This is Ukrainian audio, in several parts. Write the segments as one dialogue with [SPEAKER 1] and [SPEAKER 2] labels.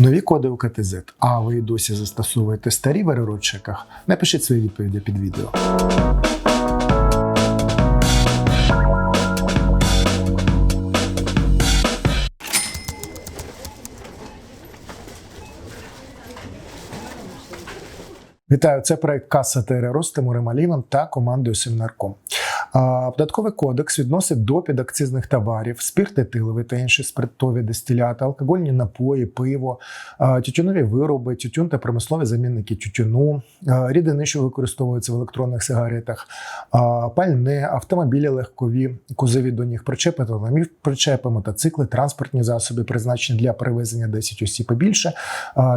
[SPEAKER 1] нові коди у КТЗ, а ви досі застосовуєте старі в РРО-чеках? Напишіть свої відповіді під відео. Вітаю, це проект Каса ТРРО з Тимуром Аліном та командою Семнарком. Податковий кодекс відносить до підакцизних товарів спирт етиловий та інші спиртові дистиляти, алкогольні напої, пиво, тютюнові вироби, тютюн та промислові замінники тютюну, рідини, що використовуються в електронних сигаретах, пальне, автомобілі легкові, кузові до них причепи, та причепи, мотоцикли, транспортні засоби, призначені для перевезення 10 осіб і більше,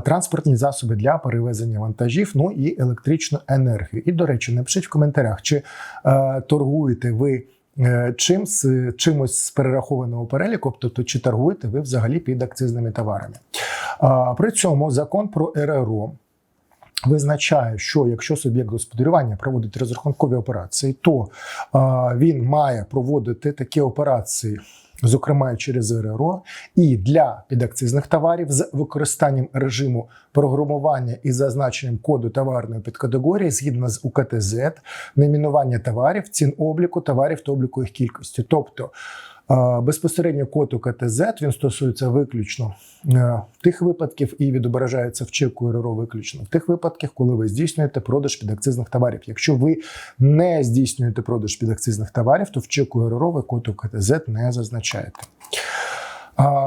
[SPEAKER 1] транспортні засоби для перевезення вантажів, ну і електричну енергію. І, до речі, напишіть в коментарях, чи е, торгуєте ви е, чим, з- чимось з перерахованого переліку, тобто чи торгуєте ви взагалі під акцизними товарами. При цьому закон про РРО визначає, що якщо суб'єкт господарювання проводить розрахункові операції, то він має проводити такі операції. Зокрема, через РРО, і для підакцизних товарів з використанням режиму програмування і зазначенням коду товарної підкатегорії згідно з УКТЗ, найменування товарів, цін обліку товарів та обліку їх кількості. Тобто безпосередньо код УКТЗ він стосується виключно е, тих випадків і відображається в чеку РРО виключно в тих випадках, коли ви здійснюєте продаж підакцизних товарів. Якщо ви не здійснюєте продаж підакцизних товарів, то в чеку РРО ви код УКТЗ не зазначаєте.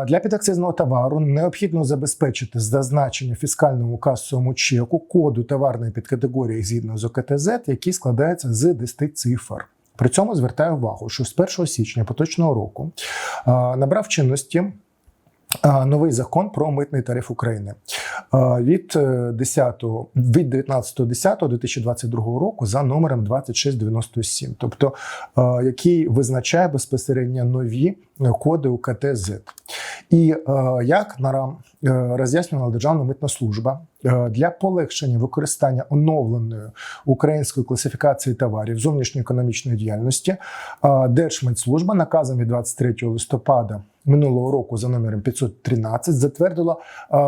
[SPEAKER 1] Для підакцизного товару необхідно забезпечити зазначення фіскальному касовому чеку коду товарної підкатегорії згідно з ОКТЗ, який складається з 10 цифр. При цьому звертаю увагу, що з 1 січня поточного року набрав чинності новий закон про митний тариф України від е, 10, від 19.10.2022 року за номером 2697, тобто який визначає безпосередньо нові коди УКТ УКТЗ. І е, як е, роз'яснювала Державна митна служба е, для полегшення використання оновленої української класифікації товарів зовнішньоекономічної діяльності, Держмитслужба наказом від 23 листопада минулого року за номером 513 затвердила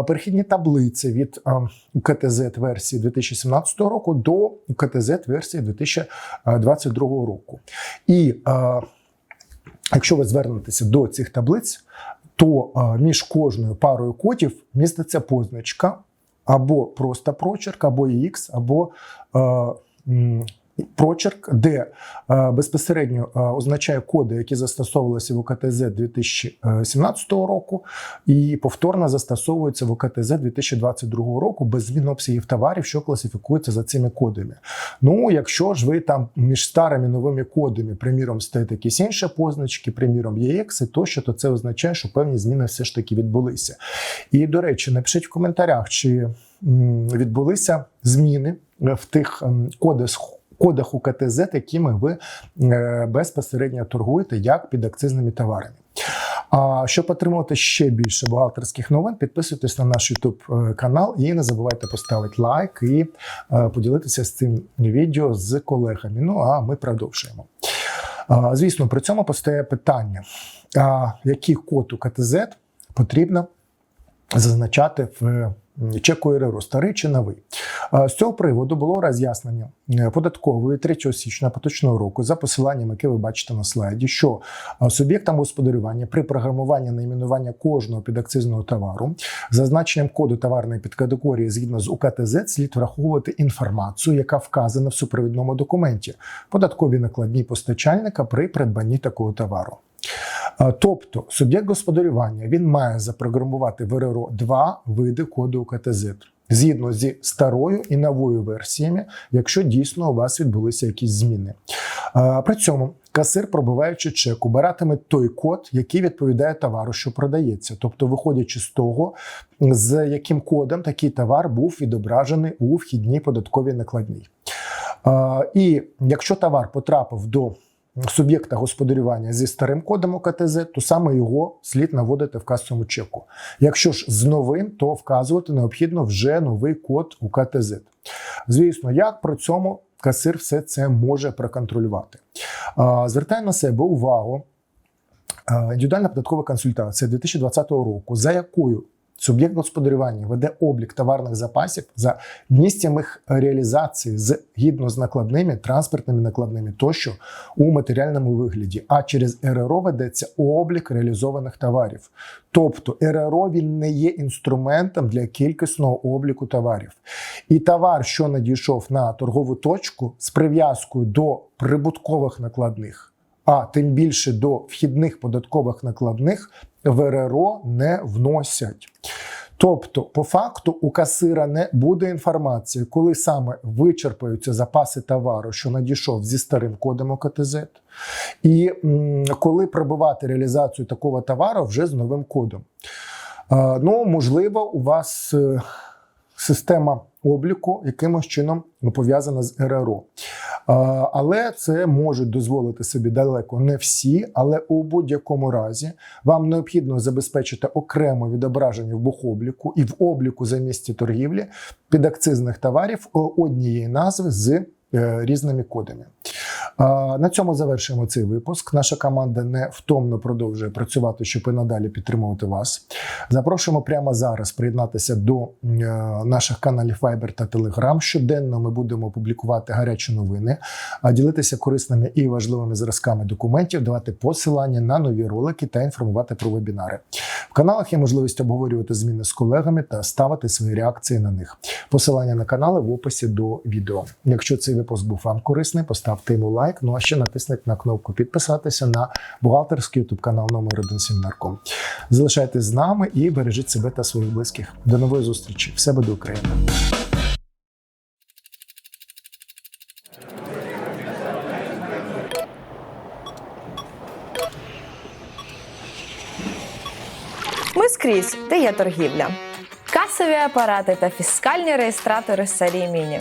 [SPEAKER 1] перехідні таблиці від УКТЗ версії 2017 року до УКТЗ версії 2022 року. І якщо ви звернетеся до цих таблиць, то між кожною парою котів міститься позначка або просто прочерк, або X, або прочерк, де е, безпосередньо е, означає коди, які застосовувалися в УКТЗ 2017 року, і повторно застосовуються в УКТЗ 2022 року без змін обсягів товарів, що класифікуються за цими кодами. Ну, якщо ж ви там між старими новими кодами, приміром, стоять якісь інші позначки, приміром EX і тощо, то це означає, що певні зміни все ж таки відбулися. І, до речі, напишіть в коментарях, чи відбулися зміни в тих кодах. Кодах УКТЗ, якими ви е, безпосередньо торгуєте як під акцизними товарами. А щоб отримувати ще більше бухгалтерських новин, підписуйтесь на наш YouTube канал і не забувайте поставити лайк і е, поділитися з цим відео з колегами. Ну а ми продовжуємо. Звісно, при цьому постає питання: який код УКТЗ потрібно зазначати в м, чеку старий чи новий. З цього приводу було роз'яснення е, податкової 3 січня поточного року за посиланням, яке ви бачите на слайді, що суб'єктам господарювання при програмуванні найменування кожного підакцизного товару зазначенням коду товарної підкатегорії згідно з УКТЗ слід враховувати інформацію, яка вказана в супровідному документі, податкові накладні постачальника при придбанні такого товару. Тобто суб'єкт господарювання він має запрограмувати в РРО два види коду УКТЗ. Згідно зі старою і новою версіями, якщо дійсно у вас відбулися якісь зміни. При цьому касир, пробиваючи чек, обиратиме той код, який відповідає товару, що продається, тобто виходячи з того, з яким кодом такий товар був відображений у вхідній податковій накладній. І якщо товар потрапив до суб'єкта господарювання зі старим кодом ОКТЗ, то саме його слід наводити в касовому чеку. Якщо ж з новим, то вказувати необхідно вже новий код УКТЗ. Звісно, як при цьому касир все це може проконтролювати. А, Звертаю на себе увагу. Індивідуальна податкова консультація 2020 року, за якою Суб'єкт господарювання веде облік товарних запасів за місцями їх реалізації згідно з накладними, транспортними накладними тощо у матеріальному вигляді. А через РРО ведеться облік реалізованих товарів. Тобто РРО він не є інструментом для кількісного обліку товарів. І товар, що надійшов на торгову точку з прив'язкою до прибуткових накладних, а тим більше до вхідних податкових накладних, в РРО не вносять. Тобто, по факту, у касира не буде інформації, коли саме вичерпаються запаси товару, що надійшов зі старим кодом ОКТЗ, і коли пробивати реалізацію такого товару вже з новим кодом. Ну, можливо, у вас е, система обліку якимось чином пов'язана з РРО. Але це можуть дозволити собі далеко не всі, але у будь-якому разі вам необхідно забезпечити окремо відображення в бухобліку і в обліку за місці торгівлі підакцизних товарів е, однієї назви з е, різними кодами. На цьому завершуємо цей випуск. Наша команда невтомно продовжує працювати, щоб і надалі підтримувати вас. Запрошуємо прямо зараз приєднатися до е, наших каналів Viber та Telegram. Щоденно ми будемо публікувати гарячі новини, ділитися корисними і важливими зразками документів, давати посилання на нові ролики та інформувати про вебінари. В каналах є можливість обговорювати зміни з колегами та ставити свої реакції на них. Посилання на канали в описі до відео. Якщо цей випуск був вам корисний, поставте йому лайк. Ну а ще натисніть на кнопку підписатися на бухгалтерський ютуб канал номер 1 Семінарком. Залишайтесь з нами і бережіть себе та своїх близьких. До нової зустрічі! Все буде Україна!
[SPEAKER 2] Ми скрізь, де є торгівля. Касові апарати та фіскальні реєстратори серії Міні